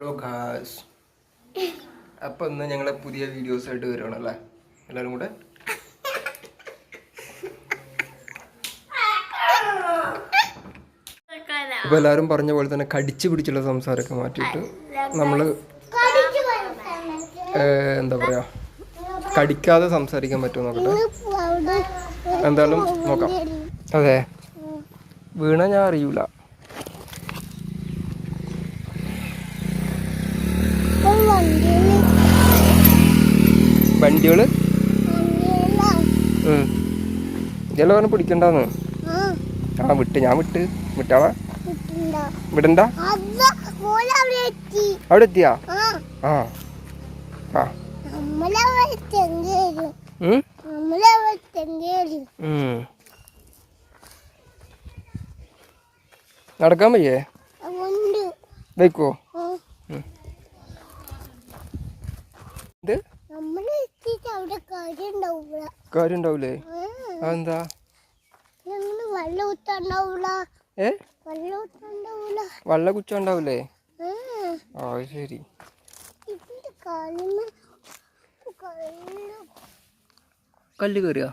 Hello കാശ് അപ്പൊ ഇന്ന് ഞങ്ങളെ പുതിയ വീഡിയോസ് ആയിട്ട് വരുവാണ് അല്ലേ? എല്ലാവരും കൂടെ? അപ്പൊ എല്ലാവരും പറഞ്ഞ പോലെ തന്നെ കടിച്ചു പിടിച്ചുള്ള സംസാരമൊക്കെ മാറ്റിയിട്ട് നമ്മൾ എന്താ പറയുക കടിക്കാതെ സംസാരിക്കാൻ പറ്റുമോ നോക്കട്ടെ? എന്തായാലും നോക്കാം. അതെ. വീണ ഞാൻ അറിയൂല. വണ്ടികൾ? ഇതെല്ലാം പറഞ്ഞ് പിടിക്കണ്ടെന്ന്? ആ. വിട്ട്. ഞാൻ വിട്ട്. വിട്ടാളാ? വിടണ്ട? അവിടെ എത്തിയാ ആ. ആ. നടക്കാൻ വയ്യേ? വയ്ക്കോ? ഇത് അവിടെ കാര്യം ഉണ്ടാവൂല അതെന്താ? വെള്ളം കുച്ചണ്ടാവൂലേ ആ, ശരി കല്ല് കയറിയ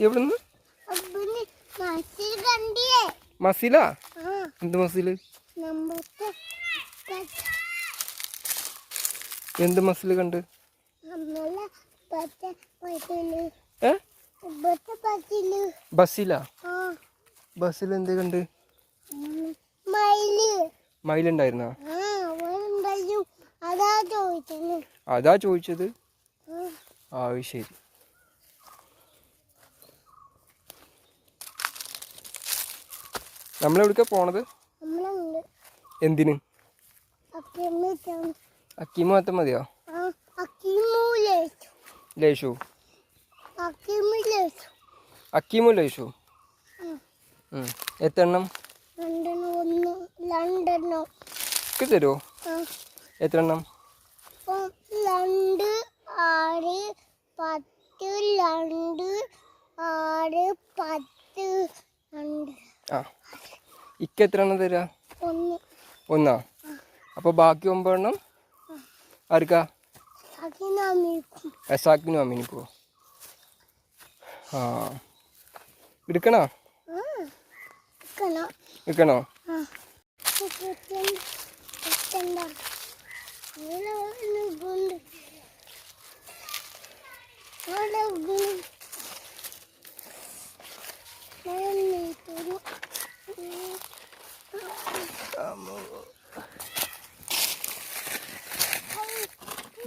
എവിടുന്ന്? മസിലാ? എന്ത് മസിൽ? എന്ത് മസിൽ കണ്ട്? ബസ്സിലാ ബസ്സിൽ എന്ത് കണ്ട്? മയിലുണ്ടായിരുന്ന? അതാ ചോദിച്ചത്. ആ. ശരി. നമ്മളെവിടേക്കാ പോണത്? എന്തിന്? അക്കീമ മാത്രം മതിയോ? ലേശു. അക്കീമു ലേശു. എത്രണ്ണം? തരുമോ എത്രണ്ണം? രണ്ട് ആറ് പത്ത് രണ്ട് ആറ് പത്ത് രണ്ട്. ആ. ഇക്ക എത്ര എണ്ണം തരാ? ഒന്നാ. അപ്പോൾ ബാക്കി ഒമ്പതെണ്ണം ആർക്കാ? എസാക്കിനും അമ്മീനിക്കോ ആ. എടുക്കണോ? എടുക്കണോ? ആ. കുറ്റം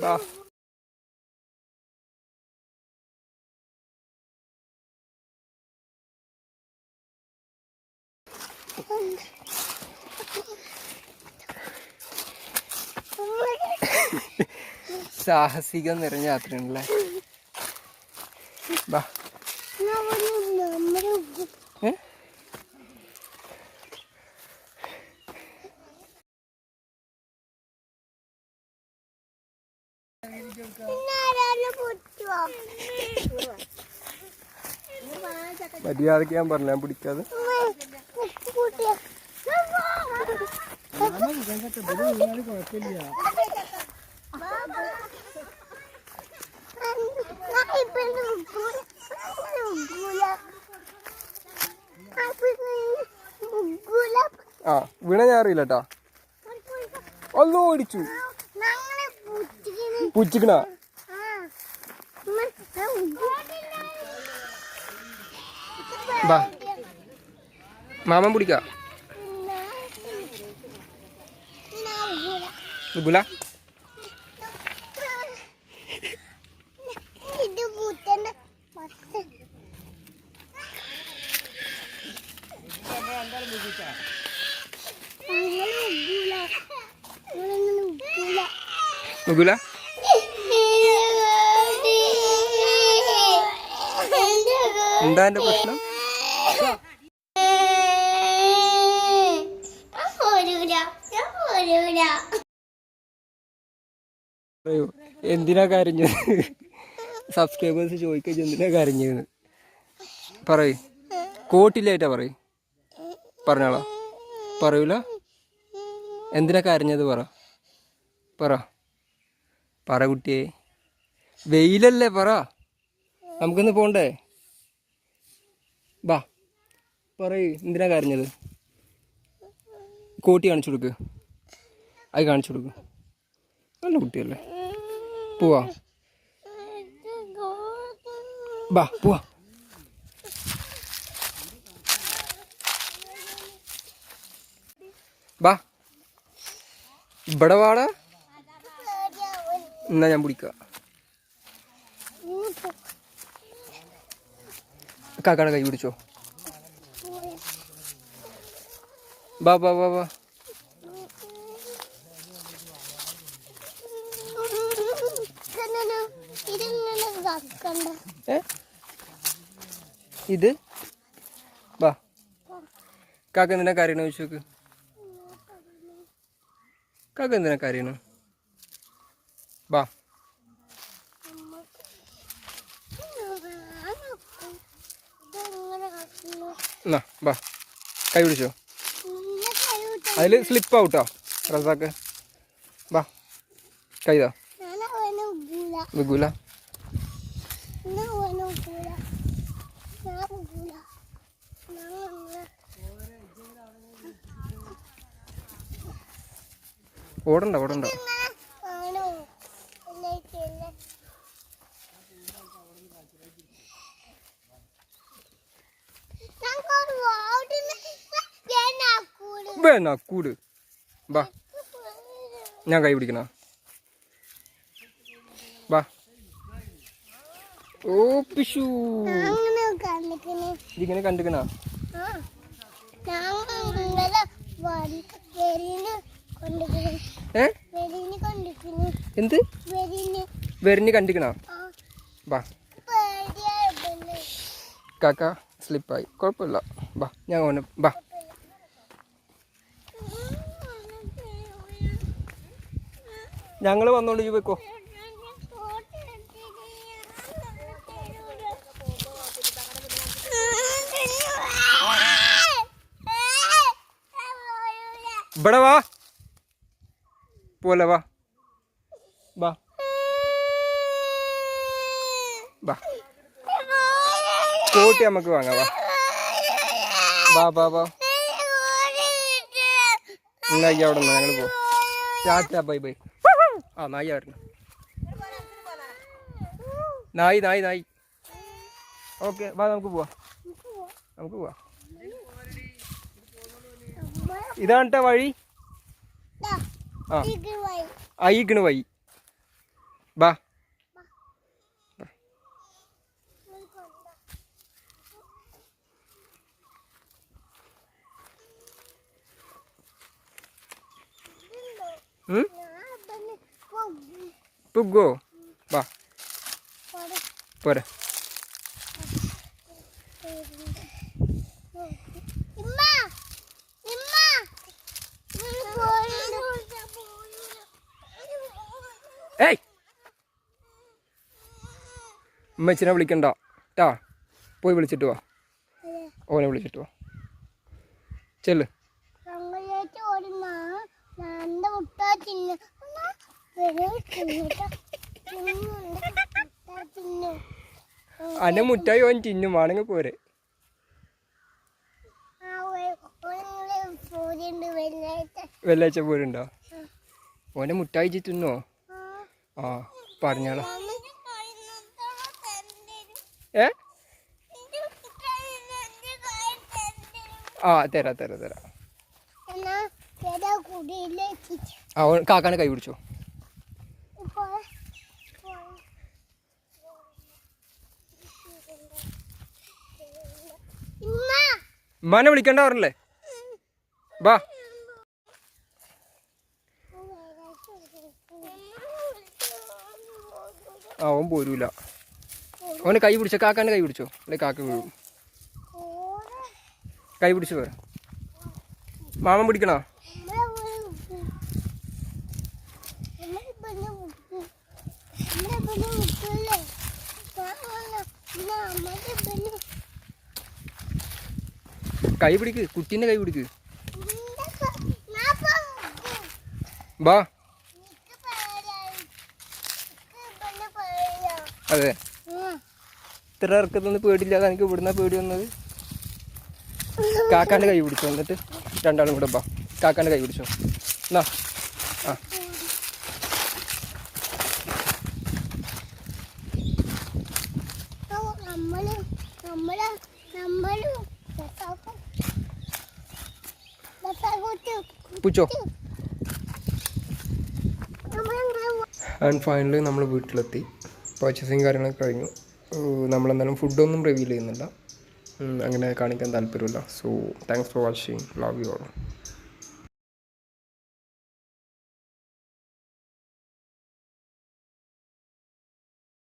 ബാ സാഹസികം നിറഞ്ഞ യാത്രയാണല്ലേ ബാ മര്യാദയ്ക്ക് ഞാൻ പറഞ്ഞ പിടിക്കാതെ. ആ വീണ ഞാൻ അറിയില്ല കേട്ടാ ഒന്നും ഓടിച്ചു. പുച്ചിക്കണ മാമൻ പിടിക്ക. ഗുല. ഇത് എന്താ എന്റെ പ്രശ്നം? പറയൂ എന്തിനാ കരഞ്ഞത്? സബ്സ്ക്രൈബേഴ്സ് ചോദിക്കുക എന്തിനാ കരഞ്ഞതെന്ന്? പറയൂ. കോട്ടില്ലായിട്ടാ പറയൂ. പറഞ്ഞോളാം. പറയൂല? എന്തിനാ കരഞ്ഞത് പറ. പറ. പറ കുട്ടിയെ. വെയിലല്ലേ പറ. നമുക്കിന്ന് പോണ്ടേ? ബാ. പറയ് എന്തിനാ കരഞ്ഞത്? കോട്ടി കാണിച്ചു കൊടുക്ക്. അത് കാണിച്ചു കൊടുക്ക്. നല്ല കുട്ടിയല്ലേ. പോവാ. ബാ പോവാ. ബാ. ഇവിടെ വാടാ. എന്നാ ഞാൻ പിടിക്കാം കാക്കാടെ കൈ പിടിച്ചോ. ബാ ബാ ബാ ഇത്? വാ. കാക്ക എന്തിനാ കരയണ ചോദിച്ചോക്ക്. കാക്ക എന്തിനാ കരയണ? ബാ ഇതെങ്ങനെ കക്കുന്നു എന്നാ ബാ. കൈ പിടിച്ചോ. അതിൽ സ്ലിപ്പ് ഔട്ടോ റസാക്ക്. ബാ. കൈതാ വിഗുല. ഓടണ്ട ഓടണ്ട. വേണ കൂട്. ബാ. ഞാൻ കൈ പിടിക്കണ ബാ. ഓ പിഷു ഇതിങ്ങനെ കണ്ടിക്കണ? എന്ത്? വെരിന്. കണ്ടിക്കണ? ബാ. കാക്ക സ്ലിപ്പായി കുഴപ്പമില്ല. ബാ ഞാൻ ഓനെ ബാ. ഞങ്ങൾ വന്നോണ്ട് ഈ വെക്കോ ഇവിടെ വാ. പോലെ വാ. വാ. വാ. കോട്ടി നമുക്ക് വാങ്ങാം വാ. വാ വാ വാ. നായി അവിടെ നിന്ന് ഞങ്ങൾ പോ. Tata bye bye. ആ നായി വരണം നായി നായി നായി. ഓക്കെ വാ നമുക്ക് പോവാം. നമുക്ക് പോവാം. ഇതാണ് വഴി? ആ. അയക്കണ് വഴി. ബാ ഉം? പുഗോ വാ പോരെ ഏയ് ഉമ്മച്ചിനെ വിളിക്കണ്ട. ടാ പോയി വിളിച്ചിട്ട് വാ. ഓനെ വിളിച്ചിട്ട് വാ. ചെല്ല്. അന്നെ മുറ്റായി ഓൻ തിന്നും. ആണെങ്കിൽ പോരെ. വെള്ളിയാഴ്ച പോരുണ്ടോ? ഓനെ മുട്ടായി ചി തിന്നോ? ആ പറഞ്ഞോളാം. ഏ? ആ തരാം തരാം തരാം. ആ ഓൻ കൈ പിടിച്ചോ. ഉമ്മാനെ വിളിക്കണ്ട പറഞ്ഞല്ലേ? ബാ ആ അവൻ പോരൂല. അവന് കൈ പിടിച്ചോ? കാക്കാന്റെ കൈ പിടിച്ചോ? അല്ലെ കാക്ക വീഴും. കൈ പിടിച്ചു പോരാ. മാമൻ പിടിക്കണോ? കൈ പിടിക്ക് കുട്ടീന്റെ കൈ പിടിക്ക്. ബാ അതെ. ഇത്ര ഇറക്കത്തൊന്നും പേടിയില്ലാതെ എനിക്ക് ഇവിടുന്ന പേടി വന്നത്. കാക്കാന്റെ കൈ പിടിച്ചോ എന്നിട്ട് രണ്ടാളും കൂടെ ബാ കാക്കാന്റെ കൈ പിടിച്ചോ. എന്നാ പിടിച്ചോ ആൻഡ് ഫൈനലി നമ്മൾ വീട്ടിലെത്തി. പർച്ചേസിങ് കാര്യങ്ങളൊക്കെ കഴിഞ്ഞു. നമ്മളെന്തായാലും ഫുഡൊന്നും റിവീൽ ചെയ്യുന്നില്ല. അങ്ങനെ കാണിക്കാൻ താല്പര്യമില്ല. So thanks for watching love you all